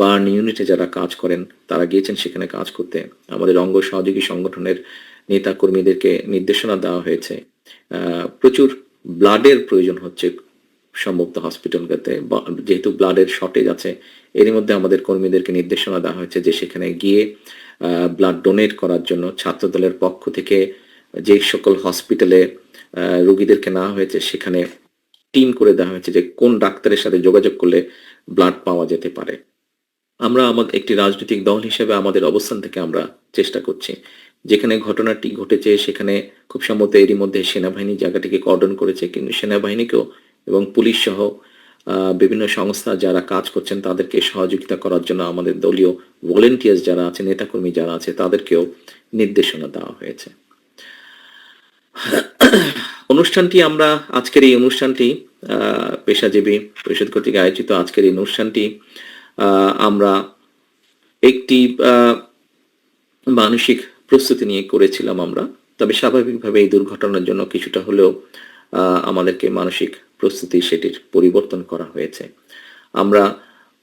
Burn ইউনিটে যারা কাজ করেন, তারা গিয়েছেন সেখানে কাজ করতে। আমাদের অঙ্গ সহযোগী সংগঠনের নেতা কর্মীদেরকে নির্দেশনা দেওয়া হয়েছে। প্রচুর ব্লাডের প্রয়োজন হচ্ছে সম্ভবত হসপিটালগুলোতে যেহেতু ব্লাডের শর্টেজ আছে, এরই মধ্যে আমাদের কর্মীদেরকে নির্দেশনা দেওয়া হয়েছে যে সেখানে গিয়ে ব্লাড ডোনেট করার জন্য ছাত্রদলের পক্ষ থেকে যে সকল হসপিটালে রোগীদেরকে নেওয়া হয়েছে, সেখানে টিম করে দেওয়া হয়েছে যে কোন ডাক্তারের সাথে যোগাযোগ করলে ব্লাড পাওয়া যেতে পারে। আমরা আমাদের একটি রাজনৈতিক দল হিসেবে আমাদের অবস্থান থেকে আমরা চেষ্টা করছি। যেখানে ঘটনাটি ঘটেছে, সেখানে খুব সম্ভবত এরই মধ্যে সেনাবাহিনী জায়গাটিকে কর্ডন করেছে, কিন্তু সেনাবাহিনীকেও এবং পুলিশ সহ বিভিন্ন সংস্থা যারা কাজ করছেন, তাদেরকে সহযোগিতা করার জন্য আমাদের দলীয় ভলেন্টিয়ার্স যারা আছে নেতাকর্মী যারা আছে, তাদেরকেও নির্দেশনা দেওয়া হয়েছে। অনুষ্ঠানটি আমরা আজকের এই অনুষ্ঠানটি পেশাজীবী পরিষদ কর্তৃক আয়োজিত আজকের এই অনুষ্ঠানটি আমরা একটি মানসিক প্রস্তুতি নিয়ে করেছিলাম আমরা। তবে স্বাভাবিকভাবে এই দুর্ঘটনার জন্য কিছুটা হলেও আমাদেরকে মানসিক প্রস্তুতি সেটির পরিবর্তন করা হয়েছে। আমরা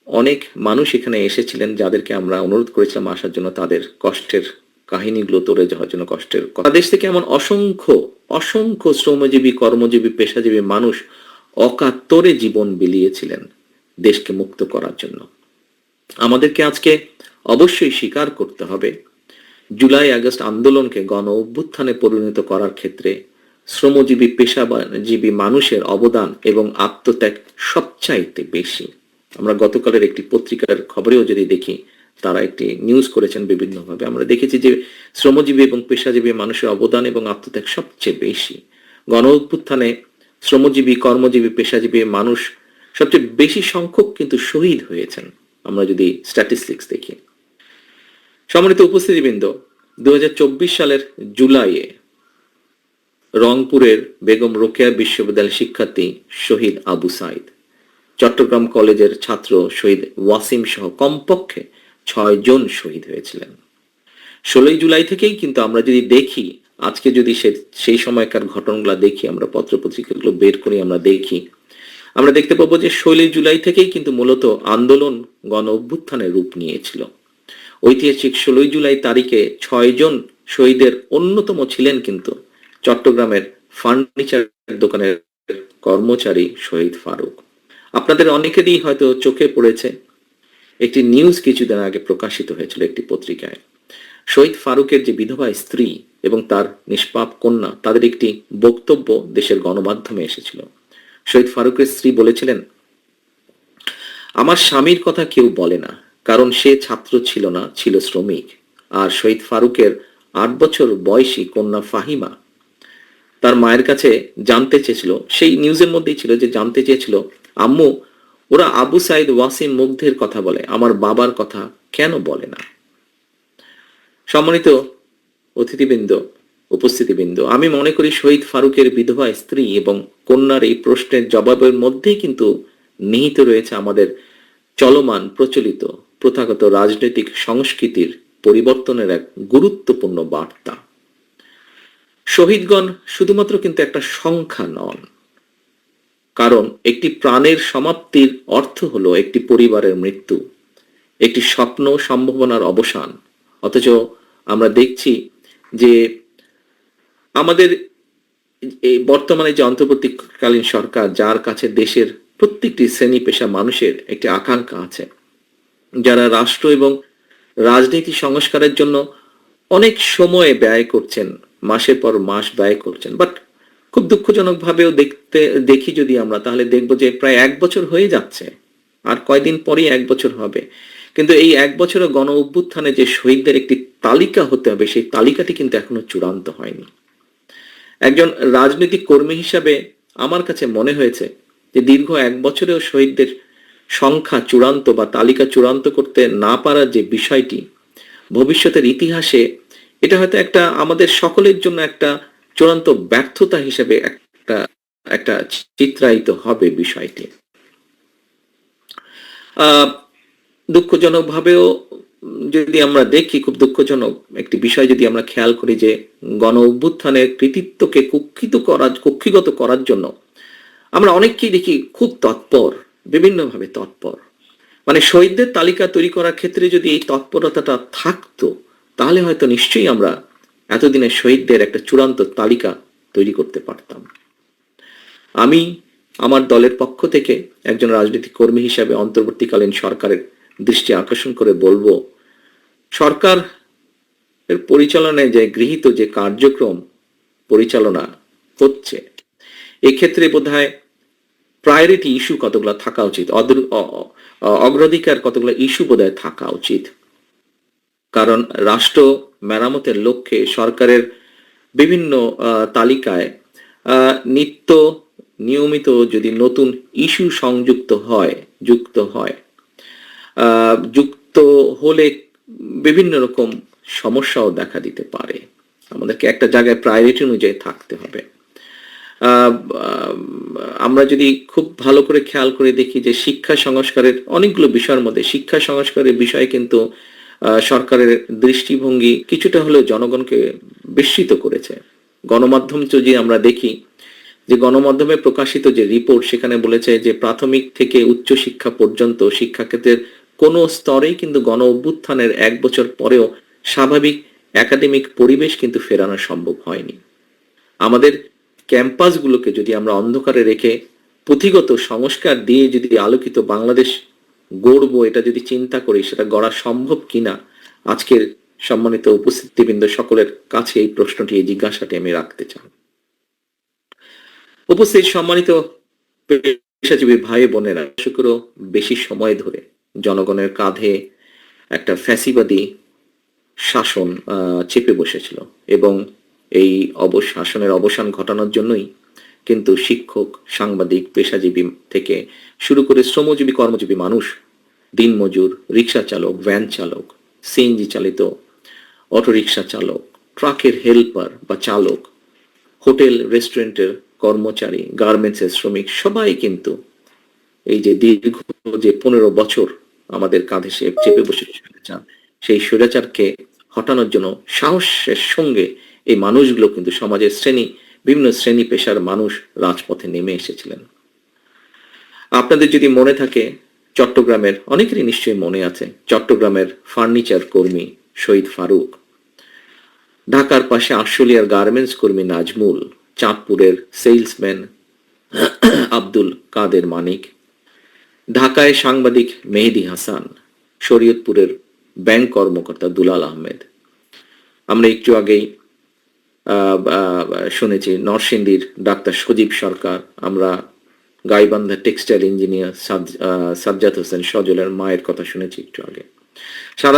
অনেক মানুষ এখানে এসেছিলেন যাদেরকে আমরা অনুরোধ করেছিলাম আসার জন্য তাদের কষ্টের কাহিনীগুলো তুলে যাওয়ার জন্য কষ্টের কথা। দেশ থেকে এমন অসংখ্য অসংখ্য শ্রমজীবী, কর্মজীবী, পেশাজীবী মানুষ অকাতরে জীবন বিলিয়েছিলেন দেশকে মুক্ত করার জন্য আমাদেরকে আজকে অবশ্যই স্বীকার করতে হবে, জুলাই আগস্ট আন্দোলনকে গণ অভ্যুত্থানে পরিণত করার ক্ষেত্রে শ্রমজীবী, পেশাজীবী মানুষের অবদান এবং আত্মত্যাগ সবচাইতে বেশি আমরা গতকালের একটি পত্রিকার খবরেও যদি দেখি তারা একটি নিউজ করেছেন বিভিন্নভাবে। আমরা দেখেছি যে শ্রমজীবী এবং পেশাজীবী মানুষের অবদান এবং আত্মত্যাগ সবচেয়ে বেশি। গণ অভ্যুত্থানে শ্রমজীবী, কর্মজীবী, পেশাজীবী মানুষ সবচেয়ে বেশি সংখ্যক কিন্তু শহীদ হয়েছেন। আমরা যদি স্ট্যাটিস্টিক্স দেখি। সম্মানিত উপস্থিতিবৃন্দ দুই হাজার চব্বিশ সালের জুলাইয়ে রংপুরের বেগম রোকেয়া বিশ্ববিদ্যালয়ের শিক্ষার্থী শহীদ আবু সাইদ, চট্টগ্রাম কলেজের ছাত্র শহীদ ওয়াসিম সহ কমপক্ষে ছয় জন শহীদ হয়েছিলেন। ষোলোই জুলাই থেকেই কিন্তু আমরা যদি দেখি, আজকে যদি সে- সেই সময়কার ঘটনাগুলো দেখি, আমরা পত্রপত্রিকাগুলো বের করি, আমরা দেখি, আমরা দেখতে পাবো যে ষোলোই জুলাই থেকেই কিন্তু মূলত আন্দোলন গণ অভ্যুত্থানের রূপ নিয়েছিল। ঐতিহাসিক ষোলোই জুলাই তারিখে ছয়জন শহীদের অন্যতম ছিলেন কিন্তু চট্টগ্রামের ফার্নিচার দোকানের কর্মচারী শহীদ ফারুক। আপনাদের অনেকেরই হয়তো চোখে পড়েছে একটি নিউজ কিছুদিন আগে প্রকাশিত হয়েছিল একটি পত্রিকায়। শহীদ ফারুকের যে বিধবা স্ত্রী এবং তার নিষ্পাপ কন্যা, তাদের একটি বক্তব্য দেশের গণমাধ্যমে এসেছিল। শহীদ ফারুকের স্ত্রী বলেছিলেন, আমার স্বামীর কথা কেউ বলে না, কারণ সে ছাত্র ছিল না, ছিল শ্রমিক। আর শহীদ ফারুকের আট বছর বয়সী কন্যা ফাহিমা, তার মায়ের কাছে জানতে চেয়েছিল, সেই নিউজের মধ্যেই ছিল যে জানতে চেয়েছিল, আম্মু ওরা আবু সাইদ ওয়াসিম মুগ্ধের কথা বলে, আমার বাবার কথা কেন বলে না? সম্মানিত অতিথিবৃন্দ, উপস্থিতিবৃন্দ, আমি মনে করি শহীদ ফারুকের বিধবা স্ত্রী এবং কন্যার এই প্রশ্নের জবাবের মধ্যেই কিন্তু নিহিত রয়েছে আমাদের চলমান, প্রচলিত, প্রথাগত রাজনৈতিক সংস্কৃতির পরিবর্তনের এক গুরুত্বপূর্ণ বার্তা। শহীদগণ শুধুমাত্র কিন্তু একটা সংখ্যা নন কারণ একটি প্রাণের সমাপ্তির অর্থ হলো একটি পরিবারের মৃত্যু, একটি স্বপ্ন সম্ভাবনার অবসান। অথচ আমরা দেখছি যে আমাদের এই বর্তমানে যে অন্তর্বর্তীকালীন সরকার, যার কাছে দেশের প্রত্যেকটি শ্রেণি পেশা মানুষের একটি আকাঙ্ক্ষা আছে। যারা রাষ্ট্র এবং রাজনীতি সংস্কারের জন্য অনেক সময় ব্যয় করছেন, মাসের পর মাস ব্যয় করছেন বাট খুব দুঃখজনক ভাবেও দেখতে, দেখি যদি আমরা, তাহলে দেখব যে প্রায় এক বছর হয়ে যাচ্ছে। আর কয়দিন পরেই এক বছর হবে। কিন্তু এই এক বছরের গণ অভ্যুত্থানে যে শহীদদের একটি তালিকা হতে হবে, সেই তালিকাটি কিন্তু এখনও চূড়ান্ত হয়নি। একজন রাজনৈতিক কর্মী হিসাবে আমার কাছে মনে হয়েছে যে দীর্ঘ এক বছরেও শহীদদের সংখ্যা চূড়ান্ত বা তালিকা চূড়ান্ত করতে না পারার যে বিষয়টি, ভবিষ্যতের ইতিহাসে, এটা হয়তো একটা আমাদের সকলের জন্য একটা চূড়ান্ত ব্যর্থতা হিসেবে একটা একটা চিত্রায়িত হবে বিষয়টি। আহ দুঃখজনক ভাবেও যদি আমরা দেখি, খুব দুঃখজনক একটি বিষয় যদি আমরা খেয়াল করি যে গণ অভ্যুত্থানের কৃতিত্বকে কুক্ষিত করার, কক্ষিগত করার জন্য আমরা অনেককেই দেখি খুব তৎপর, বিভিন্নভাবে তৎপর। মানে শহীদদের তালিকা তৈরি করার ক্ষেত্রে যদি এই তৎপরতাটা থাকতো, তাহলে হয়তো নিশ্চয়ই আমরা এতদিনের শহীদদের একটা চূড়ান্ত তালিকা তৈরি করতে পারতাম। আমি আমার দলের পক্ষ থেকে একজন রাজনৈতিক কর্মী হিসাবে অন্তর্বর্তীকালীন সরকারের দৃষ্টি আকর্ষণ করে বলব, সরকার এর পরিচালনায় যে গৃহীত যে কার্যক্রম পরিচালনা হচ্ছে, এক্ষেত্রে বোধ হয় প্রায়োরিটি ইস্যু কতগুলো থাকা উচিত? অগ্রাধিকার কতগুলো ইস্যু বোধহয় থাকা উচিত? কারণ রাষ্ট্র মেরামতের লক্ষ্যে সরকারের বিভিন্ন তালিকায় নিত্য নিয়মিত যদি নতুন ইস্যু সংযুক্ত হয়, যুক্ত হয় যুক্ত হলে বিভিন্ন রকম সমস্যাও দেখা দিতে পারে। আমাদেরকে একটা জায়গায় প্রায়োরিটি অনুযায়ী থাকতে হবে। আমরা যদি খুব ভালো করে খেয়াল করে দেখি যে শিক্ষা সংস্কারের অনেকগুলো বিষয়ের মধ্যে, শিক্ষা সংস্কারের বিষয়ে কিন্তু সরকারের দৃষ্টিভঙ্গি কিছুটা হলেও জনগণকে বিস্মিত করেছে। গণমাধ্যম যদি আমরা দেখি, যে গণমাধ্যমে প্রকাশিত যে রিপোর্ট, সেখানে বলেছে যে প্রাথমিক থেকে উচ্চ শিক্ষা পর্যন্ত শিক্ষাক্ষেত্রের কোনো স্তরেই কিন্তু গণ অভ্যুত্থানের এক বছর পরেও স্বাভাবিক একাডেমিক পরিবেশ কিন্তু ফেরানো সম্ভব হয়নি। আমাদের ক্যাম্পাসগুলোকে যদি আমরা অন্ধকারে রেখে পুঁথিগত সংস্কার দিয়ে যদি আলোকিত বাংলাদেশ গড়ব, এটা যদি চিন্তা করি, সেটা গড়া সম্ভব কিনা? আজকের সম্মানিত উপস্থিতিবৃন্দ সকলের কাছে এই প্রশ্নটি, এই জিজ্ঞাসাটি আমি রাখতে চাই। উপস্থিত সম্মানিত পেশাজীবী ভাই বোনেরা শুক্র বেশি সময় ধরে জনগণের কাঁধে একটা ফ্যাসিবাদী শাসন চেপে বসেছিল এবং এই অবশাসনের অবসান ঘটানোর জন্যই কিন্তু শিক্ষক, সাংবাদিক, পেশাজীবী থেকে শুরু করে শ্রমজীবী, কর্মজীবী মানুষ দিনমজুর রিক্সা চালক, ভ্যান চালক, সিএনজি চালিত অটোরিকশা চালক, ট্রাকের হেল্পার বা চালক, হোটেল, রেস্টুরেন্টের কর্মচারী, গার্মেন্টসের শ্রমিক, সবাই কিন্তু এই যে দীর্ঘ যে পনেরো বছর আমাদের কাঁধে সে চেপে বসে স্বৈরাচার, সেই স্বৈরাচারকে হটানোর জন্য সাহসের সঙ্গে এই মানুষগুলো কিন্তু সমাজের শ্রেণি বিভিন্ন শ্রেণি পেশার মানুষ রাজপথে নেমে এসেছিলেন। আপনাদের যদি মনে থাকে, চট্টগ্রামের অনেকেরই নিশ্চয়ই মনে আছে, চট্টগ্রামের ফার্নিচার কর্মী শহীদ ফারুক, ঢাকার পাশে আশুলিয়ার গার্মেন্টস কর্মী নাজমুল, চাঁদপুরের সেলসম্যান আব্দুল কাদের মানিক, ঢাকায় সাংবাদিক মেহেদি হাসান, শরীয়তপুরের ব্যাংক কর্মকর্তা দুলাল আহমেদ। আমরা একটু আগেই শুনেছি, নরসিংদীর ডাক্তার সজীব সরকার, আমরা গাইবান্ধা টেক্সটাইল ইঞ্জিনিয়ার সাজ্জাদ হোসেন সজলের মায়ের কথা শুনেছি একটু আগে। সারা